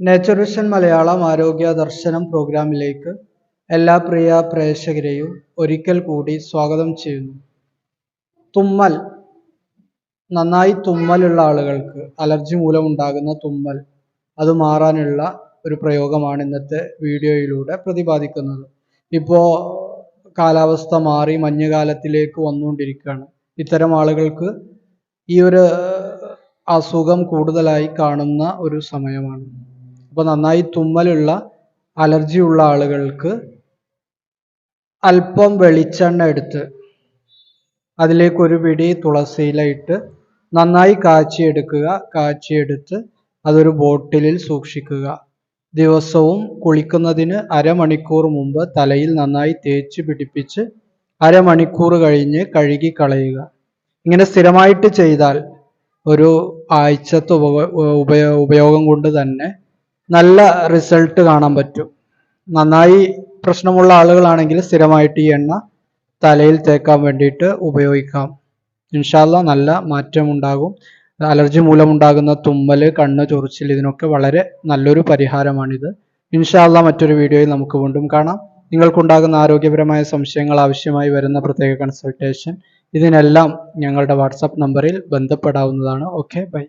Nature vision Malayalam ആരോഗ്യ ദർശനം പ്രോഗ്രാമിലേക്ക് എല്ലാ പ്രിയ പ്രേക്ഷകരെയും ഒരിക്കൽ കൂടി സ്വാഗതം ചെയ്യുന്നു. തുമ്മൽ. നന്നായി തുമ്മലുള്ള ആളുകൾക്ക് അലർജി മൂലം ഉണ്ടാകുന്ന തുമ്മൽ. അത് മാറാനുള്ള ഒരു പ്രയോഗമാണ് ഇന്നത്തെ വീഡിയോയിലൂടെ പ്രതിപാദിക്കുന്നത്. ഇപ്പോൾ കാലാവസ്ഥ മാറി മഞ്ഞുകാലത്തിലേക്ക് വന്നുകൊണ്ടിരിക്കുകയാണ്. ഇത്തരം ആളുകൾക്ക് ഈ ഒരു അസുഖം കൂടുതലായി കാണുന്ന ഒരു സമയമാണ്. അപ്പോൾ നന്നായി തുമ്മലുള്ള അലർജി ഉള്ള ആളുകൾക്ക് അല്പം വെളിച്ചെണ്ണ എടുത്ത് അതിലേക്ക് ഒരു പിടി തുളസിയില ഇട്ട് നന്നായി കാച്ചിയെടുക്കുക. കാച്ചിയെടുത്ത് അതൊരു ബോട്ടിലിൽ സൂക്ഷിക്കുക. ദിവസവും കുളിക്കുന്നതിന് അരമണിക്കൂർ മുമ്പ് തലയിൽ നന്നായി തേച്ച് പിടിപ്പിച്ച് അരമണിക്കൂർ കഴിഞ്ഞ് കഴുകി കളയുക. ഇങ്ങനെ സ്ഥിരമായിട്ട് ചെയ്താൽ ഒരു ആഴ്ചത്തെ ഉപയോ ഉപയോഗം കൊണ്ട് തന്നെ നല്ല റിസൾട്ട് കാണാൻ പറ്റും. നന്നായി പ്രശ്നമുള്ള ആളുകളാണെങ്കിൽ സ്ഥിരമായിട്ട് ഈ എണ്ണ തലയിൽ തേക്കാൻ വേണ്ടിയിട്ട് ഉപയോഗിക്കാം. ഇൻഷാല്ല നല്ല മാറ്റമുണ്ടാകും. അലർജി മൂലമുണ്ടാകുന്ന തുമ്മൽ കണ്ണ് ചൊറിച്ചിൽ ഇതിനൊക്കെ വളരെ നല്ലൊരു പരിഹാരമാണിത്. ഇൻഷാല്ല മറ്റൊരു വീഡിയോയിൽ നമുക്ക് വീണ്ടും കാണാം. നിങ്ങൾക്കുണ്ടാകുന്ന ആരോഗ്യപരമായ സംശയങ്ങൾ ആവശ്യമായി വരുന്ന പ്രത്യേക കൺസൾട്ടേഷൻ ഇതിനെല്ലാം ഞങ്ങളുടെ വാട്സാപ്പ് നമ്പറിൽ ബന്ധപ്പെടാവുന്നതാണ്. Okay bye